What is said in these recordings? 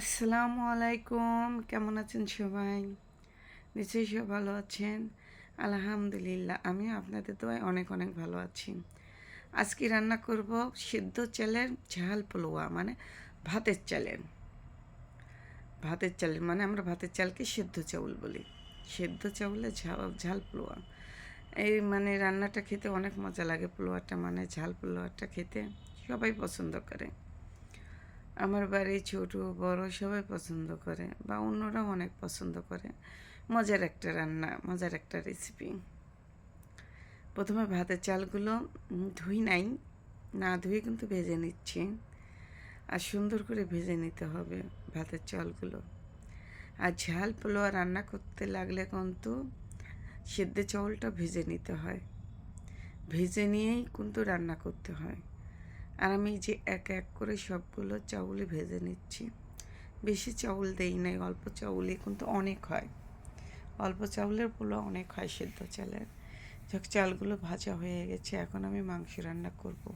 আসসালামু আলাইকুম। কেমন আছেন সবাই? নিশ্চয়ই সব ভালো আছেন। আলহামদুলিল্লাহ আমি আপনাদের দোয়ায় অনেক অনেক ভালো আছি। আজকে রান্না করব সিদ্ধ চালের ঝাল পোলোয়া মানে ভাতের চালের। ভাতের চালের মানে আমরা ভাতের চালকে সেদ্ধ চাউল বলি। সেদ্ধ চাউলে ঝাল ঝাল পোলোয়া এই মানে রান্নাটা খেতে অনেক মজা লাগে পোলোয়াটা মানে ঝাল পোলোয়াটা খেতে সবাই পছন্দ করে। আমার বাড়ি ছোট বড় সবাই পছন্দ করে বা অন্যরাও অনেক পছন্দ করে। মজার একটা রান্না, মজার একটা রেসিপি প্রথমে ভাতের চালগুলো ধুই নাই। না ধুয়ে কিন্তু ভেজে নিচ্ছি। আর সুন্দর করে ভেজে নিতে হবে ভাতের চালগুলো। আর ঝাল পোলোয়া রান্না করতে লাগলে কিন্তু সেদ্ধ চাউলটা ভেজে নিতে হয়। ভেজে নিয়েই কিন্তু রান্না করতে হয়। আর আমি যে এক এক করে সবগুলো চাউলে ভেজে নিচ্ছি। বেশি চাউল দেই নাই, অল্প চাউলে কিন্তু অনেক হয়। অল্প চাউলের পোলো অনেক হয় সেদ্ধ চালের। যখন চালগুলো ভাজা হয়ে গেছে, এখন আমি মাংস রান্না করব।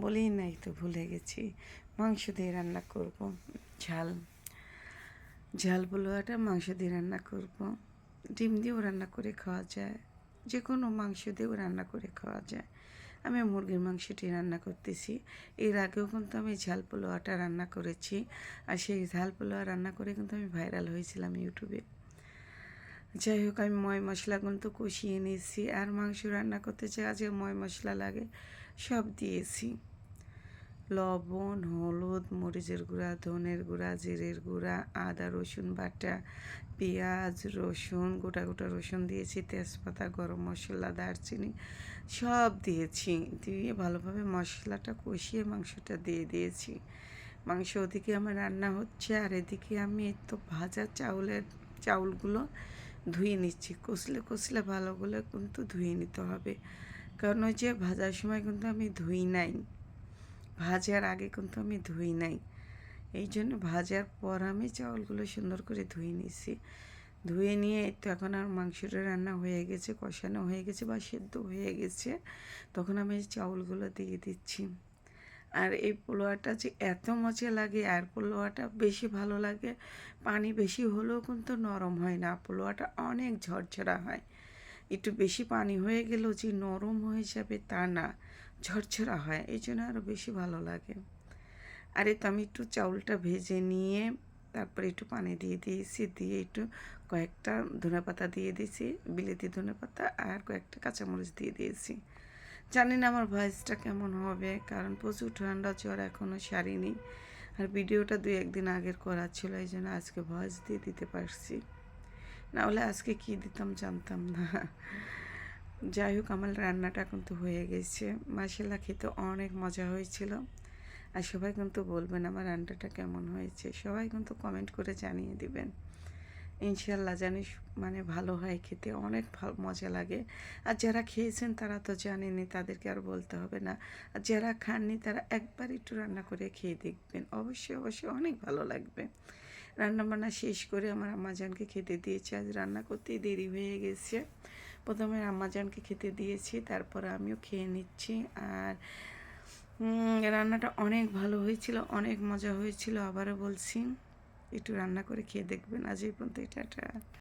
বলেই নাই তো, ভুলে গেছি। মাংস দিয়ে রান্না করব। ঝাল ঝাল পোলোয়াটা মাংস দিয়ে রান্না করব। ডিম দিয়েও রান্না করে খাওয়া যায়। যে কোনো মাংস দিয়েও রান্না করে খাওয়া যায়। আমি মুরগির মাংসটি রান্না করতেছি। এর আগেও কিন্তু আমি ঝাল পোলোয়াটা রান্না করেছি। আর সেই ঝাল পোলোয়া রান্না করে কিন্তু আমি ভাইরাল হয়েছিলাম ইউটিউবে। যাই হোক, আমি ময় মশলা কিন্তু কষিয়ে নিয়েছি। আর মাংস রান্না করতে চাই যে ময় মশলা লাগে, সব দিয়েছি। লবণ, হলুদ, মরিচের গুঁড়া, ধনের গুঁড়া, জিরের গুঁড়া, আদা, রসুন বাটা, পেঁয়াজ, রসুন, গোটা গোটা রসুন দিয়েছি, তেজপাতা, গরম মশলা, দারচিনি সব দিয়েছি। দিয়ে ভালোভাবে মশলাটা কষিয়ে মাংসটা দিয়ে দিয়েছি। মাংস ওদিকে আমার রান্না হচ্ছে, আর এদিকে আমি তো ভাজা চাউলের চাউলগুলো ধুয়ে নিচ্ছি। কষলে কষলে ভালো ভালোগুলো কিন্তু ধুয়ে নিতে হবে। কারণ ওই যে ভাজার সময় কিন্তু আমি ধুই নাই। ভাজার আগে কিন্তু আমি ধুই নাই। এই জন্য ভাজার পর আমি চাউলগুলো সুন্দর করে ধুয়ে নিছি। ধুয়ে নিয়ে তো এখন আর মাংসটা রান্না হয়ে গেছে, কষানো হয়ে গেছে বা সেদ্ধ হয়ে গেছে, তখন আমি চাউলগুলো দিয়ে দিচ্ছি। আর এই পোলোয়াটা যে এত মজা লাগে, আর পোলোয়াটা বেশি ভালো লাগে, পানি বেশি হলেও কিন্তু নরম হয় না পোলোয়াটা অনেক ঝরঝরা হয়। একটু বেশি পানি হয়ে গেলেও যে নরম হয়ে যাবে তা না। ঝরঝরা হয়, এই জন্য আরও বেশি ভালো লাগে। আর তো আমি একটু চাউলটা ভেজে নিয়ে তারপরে একটু পানি দিয়ে দিয়েছি, দিয়ে একটু কয়েকটা ধনে পাতা দিয়ে দিয়েছি, বিলেতি ধনে পাতা আর কয়েকটা কাঁচামরিচ দিয়ে দিয়েছি। জানি না আমার ভয়েসটা কেমন হবে, কারণ প্রচুর ঠান্ডা জ্বর এখনও সারিনি। আর ভিডিওটা দুই একদিন আগের করা ছিল, এই জন্য আজকে ভয়েস দিয়ে দিতে পারছি। না হলে আজকে কি দিতাম জানতাম না। যাই হোক, আমার রান্নাটা কিন্তু হয়ে গেছে। মাসাল্লা খেতে অনেক মজা হয়েছিল। আর সবাই কিন্তু বলবেন আমার রান্নাটা কেমন হয়েছে। সবাই কিন্তু কমেন্ট করে জানিয়ে দিবেন। ইনশাল্লাহ জানিস মানে ভালো হয় খেতে, অনেক মজা লাগে। আর যারা খেয়েছেন, তারা তো জানেনি তাদেরকে আর বলতে হবে না। আর যারা খাননি, তারা একবার একটু রান্না করে খেয়ে দেখবেন। অবশ্যই অবশ্যই অনেক ভালো লাগবে। রান্না বান্না শেষ করে আমার আম্মাজানকে খেতে দিয়েছে। আজ রান্না করতেই দেরি হয়ে গেছে। প্রথমে আমাজনকে খেতে দিয়েছি, তারপর আমিও খেয়ে নিচ্ছি। আর রান্নাটা অনেক ভালো হয়েছিল, অনেক মজা হয়েছিল, আবারও বলছি, একটু রান্না করে খেয়ে দেখবেন। আজ এই পর্যন্ত এটা